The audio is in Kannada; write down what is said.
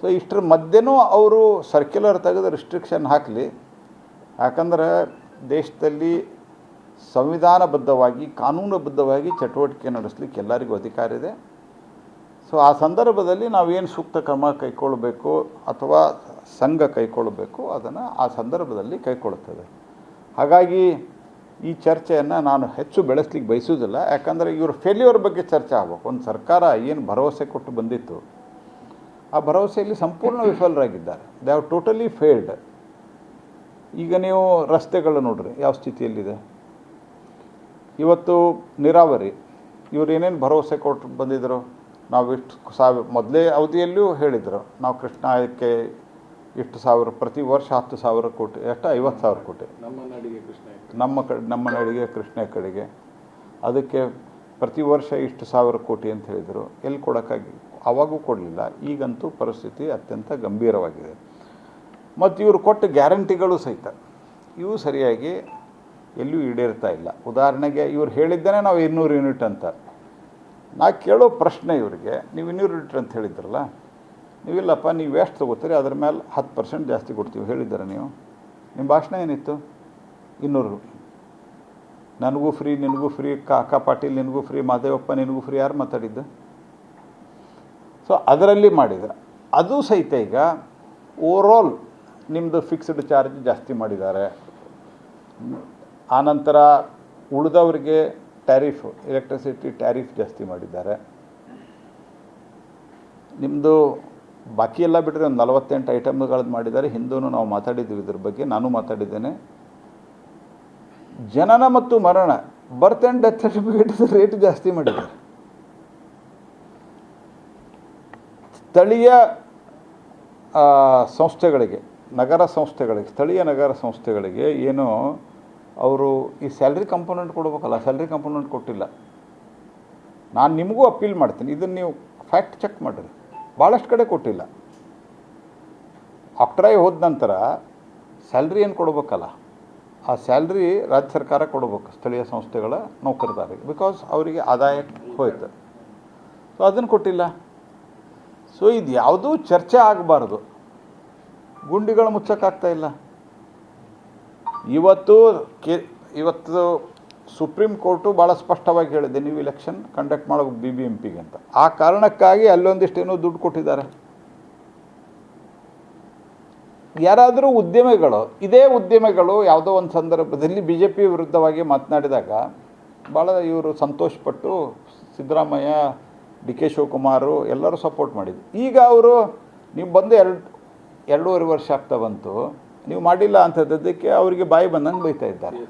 ಸೊ ಇಷ್ಟರ ಮಧ್ಯನೂ ಅವರು ಸರ್ಕ್ಯುಲರ್ ತೆಗೆದು ರಿಸ್ಟ್ರಿಕ್ಷನ್ ಹಾಕಲಿ. ಯಾಕಂದರೆ ದೇಶದಲ್ಲಿ ಸಂವಿಧಾನಬದ್ಧವಾಗಿ, ಕಾನೂನುಬದ್ಧವಾಗಿ ಚಟುವಟಿಕೆ ನಡೆಸಲಿಕ್ಕೆ ಎಲ್ಲರಿಗೂ ಅಧಿಕಾರ ಇದೆ. ಸೊ ಆ ಸಂದರ್ಭದಲ್ಲಿ ನಾವೇನು ಸೂಕ್ತ ಕ್ರಮ ಕೈಗೊಳ್ಳಬೇಕು ಅಥವಾ ಸಂಘ ಕೈಗೊಳ್ಳಬೇಕು ಅದನ್ನು ಆ ಸಂದರ್ಭದಲ್ಲಿ ಕೈಗೊಳ್ಳುತ್ತದೆ ಹಾಗಾಗಿ ಈ ಚರ್ಚೆಯನ್ನು ನಾನು ಹೆಚ್ಚು ಬೆಳೆಸ್ಲಿಕ್ಕೆ ಬಯಸುವುದಿಲ್ಲ. ಯಾಕಂದರೆ ಇವ್ರ ಫೇಲ್ಯೂರ್ ಬಗ್ಗೆ ಚರ್ಚೆ ಆಗಬೇಕು. ಒಂದು ಸರ್ಕಾರ ಏನು ಭರವಸೆ ಕೊಟ್ಟು ಬಂದಿತ್ತು ಆ ಭರವಸೆಯಲ್ಲಿ ಸಂಪೂರ್ಣ ವಿಫಲರಾಗಿದ್ದಾರೆ. ದೇ ಹಾವ್ ಟೋಟಲಿ ಫೇಲ್ಡ್ ಈಗ ನೀವು ರಸ್ತೆಗಳು ನೋಡ್ರಿ ಯಾವ ಸ್ಥಿತಿಯಲ್ಲಿದೆ? ಇವತ್ತು ನೀರಾವರಿ ಇವರು ಏನೇನು ಭರವಸೆ ಕೊಟ್ಟು ಬಂದಿದ್ದರು ನಾವು ಇಷ್ಟು ಸಾವಿರ ಮೊದಲೇ ಅವಧಿಯಲ್ಲೂ ಹೇಳಿದರು ನಾವು ಕೃಷ್ಣಕ್ಕೆ ಇಷ್ಟು ಸಾವಿರ ಪ್ರತಿ ವರ್ಷ ಹತ್ತು ಸಾವಿರ ಕೋಟಿ ಎಷ್ಟು ಐವತ್ತು ಸಾವಿರ ಕೋಟಿ. ನಮ್ಮ ನಾಡಿಗೆ ಕೃಷ್ಣ ನಮ್ಮ ಕಡೆ ನಮ್ಮ ನಡಿಗೆ ಕೃಷ್ಣ ಕಡೆಗೆ. ಅದಕ್ಕೆ ಪ್ರತಿ ವರ್ಷ ಇಷ್ಟು ಸಾವಿರ ಕೋಟಿ ಅಂತ ಹೇಳಿದರು. ಎಲ್ಲಿ ಕೊಡೋಕ್ಕಾಗಿ? ಆವಾಗೂ ಕೊಡಲಿಲ್ಲ. ಈಗಂತೂ ಪರಿಸ್ಥಿತಿ ಅತ್ಯಂತ ಗಂಭೀರವಾಗಿದೆ. ಮತ್ತು ಇವರು ಕೊಟ್ಟ ಗ್ಯಾರಂಟಿಗಳು ಸಹಿತ ಇವು ಸರಿಯಾಗಿ ಎಲ್ಲೂ ಈಡೇರ್ತಾ ಇಲ್ಲ. ಉದಾಹರಣೆಗೆ ಇವ್ರು ಹೇಳಿದ್ದೇನೆ ನಾವು ಇನ್ನೂರು ಯೂನಿಟ್ ಅಂತ. ನಾ ಕೇಳೋ ಪ್ರಶ್ನೆ ಇವರಿಗೆ, ನೀವು ಇನ್ನೂರು ಯೂನಿಟ್ ಅಂತ ಹೇಳಿದ್ರಲ್ಲ, ನೀವಿಲ್ಲಪ್ಪ, ನೀವು ಎಷ್ಟು ತೊಗೋತೀರಿ? ಅದ್ರ ಮೇಲೆ ಹತ್ತು ಪರ್ಸೆಂಟ್ ಜಾಸ್ತಿ ಕೊಡ್ತೀವಿ. ಹೇಳಿದ್ದೀರ ನೀವು. ನಿಮ್ಮ ಭಾಷಣ ಏನಿತ್ತು? ಇನ್ನೂರು. ನನಗೂ ಫ್ರೀ, ನಿನಗೂ ಫ್ರೀ, ಕಾಕಾ ಪಾಟೀಲ್ ನಿನಗೂ ಫ್ರೀ, ಮಾದೇವಪ್ಪ ನಿನಗೂ ಫ್ರೀ. ಯಾರು ಮಾತಾಡಿದ್ದು? ಸೊ ಅದರಲ್ಲಿ ಮಾಡಿದರೆ, ಅದು ಸಹಿತ ಈಗ ಓವರಾಲ್ ನಿಮ್ಮದು ಫಿಕ್ಸ್ಡ್ ಚಾರ್ಜ್ ಜಾಸ್ತಿ ಮಾಡಿದ್ದಾರೆ. ಆನಂತರ ಉಳಿದವರಿಗೆ ಟ್ಯಾರಿಫ್ ಎಲೆಕ್ಟ್ರಿಸಿಟಿ ಟ್ಯಾರಿಫ್ ಜಾಸ್ತಿ ಮಾಡಿದ್ದಾರೆ. ನಿಮ್ಮದು ಬಾಕಿ ಎಲ್ಲ ಬಿಟ್ಟರೆ ಒಂದು ನಲವತ್ತೆಂಟು ಐಟಮ್ಗಳದ್ದು ಮಾಡಿದ್ದಾರೆ. ಹಿಂದೂ ನಾವು ಮಾತಾಡಿದ್ದೀವಿ ಇದ್ರ ಬಗ್ಗೆ, ನಾನು ಮಾತಾಡಿದ್ದೇನೆ. ಜನನ ಮತ್ತು ಮರಣ birth and death certificate rate ಜಾಸ್ತಿ ಮಾಡಿದ್ದಾರೆ. ಸ್ಥಳೀಯ ಸಂಸ್ಥೆಗಳಿಗೆ, ನಗರ ಸಂಸ್ಥೆಗಳಿಗೆ, ಸ್ಥಳೀಯ ನಗರ ಸಂಸ್ಥೆಗಳಿಗೆ ಏನು ಅವರು ಈ ಸ್ಯಾಲ್ರಿ ಕಂಪೋನೆಂಟ್ ಕೊಡಬೇಕಲ್ಲ, ಸ್ಯಾಲ್ರಿ ಕಂಪೋನೆಂಟ್ ಕೊಟ್ಟಿಲ್ಲ. ನಾನು ನಿಮಗೂ ಅಪೀಲ್ ಮಾಡ್ತೀನಿ ಇದನ್ನು ನೀವು ಫ್ಯಾಕ್ಟ್ ಚೆಕ್ ಮಾಡಿರಿ. ಭಾಳಷ್ಟು ಕಡೆ ಕೊಟ್ಟಿಲ್ಲ. ಆಕ್ಟ್ರಾಯ್ ಹೋದ ನಂತರ ಸ್ಯಾಲ್ರಿ ಏನು ಕೊಡಬೇಕಲ್ಲ, ಆ ಸ್ಯಾಲ್ರಿ ರಾಜ್ಯ ಸರ್ಕಾರ ಕೊಡಬೇಕು, ಸ್ಥಳೀಯ ಸಂಸ್ಥೆಗಳ ನೌಕರದಾರಿಗೆ ಬಿಕಾಸ್ ಅವರಿಗೆ ಆದಾಯ ಹೋಯ್ತು. ಸೊ ಅದನ್ನು ಕೊಟ್ಟಿಲ್ಲ. ಸೊ ಇದು ಯಾವುದೂ ಚರ್ಚೆ ಆಗಬಾರ್ದು. ಗುಂಡಿಗಳು ಮುಚ್ಚೋಕ್ಕಾಗ್ತಾ ಇಲ್ಲ. ಇವತ್ತು ಕೆ, ಇವತ್ತು ಸುಪ್ರೀಂ ಕೋರ್ಟು ಭಾಳ ಸ್ಪಷ್ಟವಾಗಿ ಹೇಳಿದೆ, ನೀವು ಇಲೆಕ್ಷನ್ ಕಂಡಕ್ಟ್ ಮಾಡೋ ಬಿ ಬಿ ಎಂ ಪಿಗೆ ಅಂತ. ಆ ಕಾರಣಕ್ಕಾಗಿ ಅಲ್ಲೊಂದಿಷ್ಟೇನೋ ದುಡ್ಡು ಕೊಟ್ಟಿದ್ದಾರೆ. ಯಾರಾದರೂ ಉದ್ಯಮಿಗಳು, ಇದೇ ಉದ್ಯಮಿಗಳು ಯಾವುದೋ ಒಂದು ಸಂದರ್ಭದಲ್ಲಿ ಬಿ ಜೆ ಪಿ ವಿರುದ್ಧವಾಗಿ ಮಾತನಾಡಿದಾಗ ಭಾಳ ಇವರು ಸಂತೋಷಪಟ್ಟು ಸಿದ್ದರಾಮಯ್ಯ ಡಿ ಕೆ ಶಿವಕುಮಾರು ಎಲ್ಲರೂ ಸಪೋರ್ಟ್ ಮಾಡಿದ್ರು. ಈಗ ಅವರು ನೀವು ಬಂದು ಎರಡು, ಎರಡೂವರೆ ವರ್ಷ ಆಗ್ತಾ ಬಂತು, ನೀವು ಮಾಡಿಲ್ಲ ಅಂತದ್ದಕ್ಕೆ ಅವರಿಗೆ ಬಾಯಿ ಬಂದಂಗೆ ಬೈತಾ ಇದ್ದಾರೆ.